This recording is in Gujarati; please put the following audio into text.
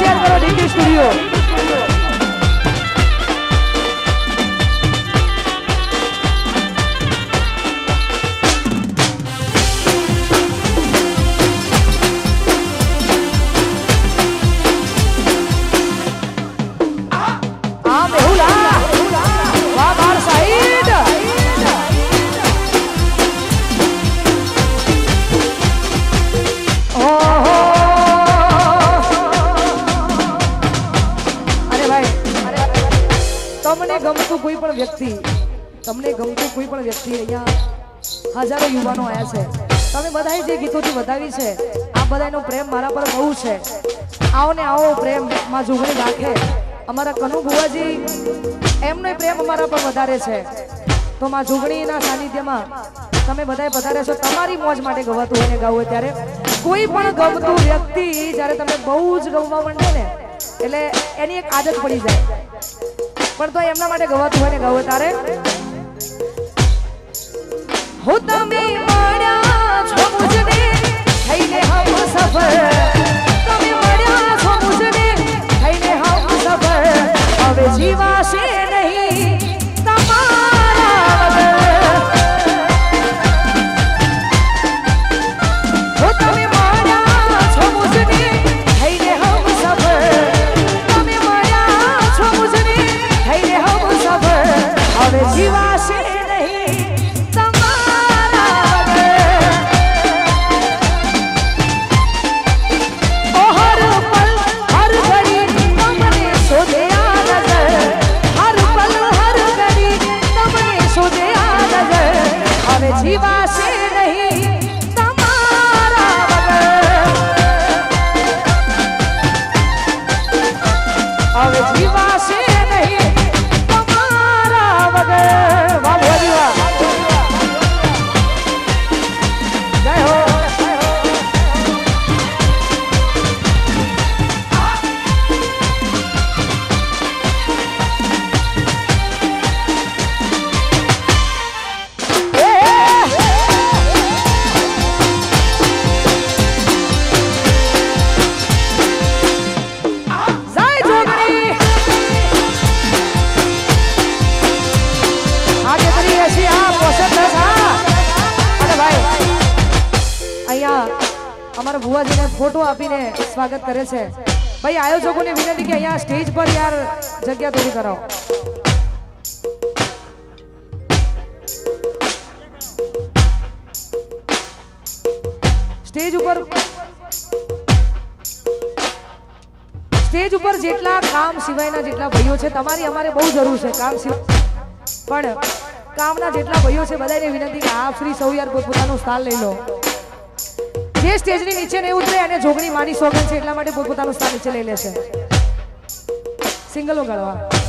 શેર કરો ડીકે સ્ટુડિયો. તમને ગમતું કોઈ પણ વ્યક્તિ, તમને ગમતું કોઈ પણ વ્યક્તિ અહીંયા હજારો યુવાનો આવ્યા છે. તમે બધાએ જે ગીતોથી વધાવી છે, આ બધાનો પ્રેમ મારા પર બહુ છે. આવો ને આવો પ્રેમમાં જોગણી રાખે. અમારા કનુ બુવાજી એમનો પ્રેમ અમારા પર વધારે છે. તો માં જોગણીના સાનિધ્યમાં તમે બધાએ પધાર્યા છો. તમારી મોજ માટે ગવાતું હોય ને ગાવું ત્યારે કોઈ પણ ગમતું વ્યક્તિ જ્યારે તમે બહુ જ ગમવા માંડે ને, એટલે એની એક આદત પડી જાય. પણ તો એમના માટે ગવાતું હોય ને ગાવું તારે હું તમે મળ્યા છો મુજને થઈને તમે મળ્યા સફર. હવે જીવાશે જીવાશે નહીં. તમારા વગર અહીંયા અમારા ભુવાજીને ફોટો આપીને સ્વાગત કરે છે. ભાઈ, આયોજકોને વિનંતી કે અહીંયા સ્ટેજ પર યાર જગ્યા થોડી કરાવો. સ્ટેજ ઉપર સ્ટેજ ઉપર જેટલા કામ સિવાયના જેટલા ભાઈઓ છે, તમારી અમારે બહુ જરૂર છે કામ સિવાય. પણ કામના જેટલા ભાઈઓ છે બધાને વિનંતી કે આપ શ્રી સૌ યાર પોતપોતાનું સ્થાન લઈ લો. જે સ્ટેજની નીચે નહીં ઉતરે અને જોગણી માની સોગન છે, એટલા માટે પોતપોતાનું સ્થાન નીચે લઈ લેશે. સિંગલો ગળવા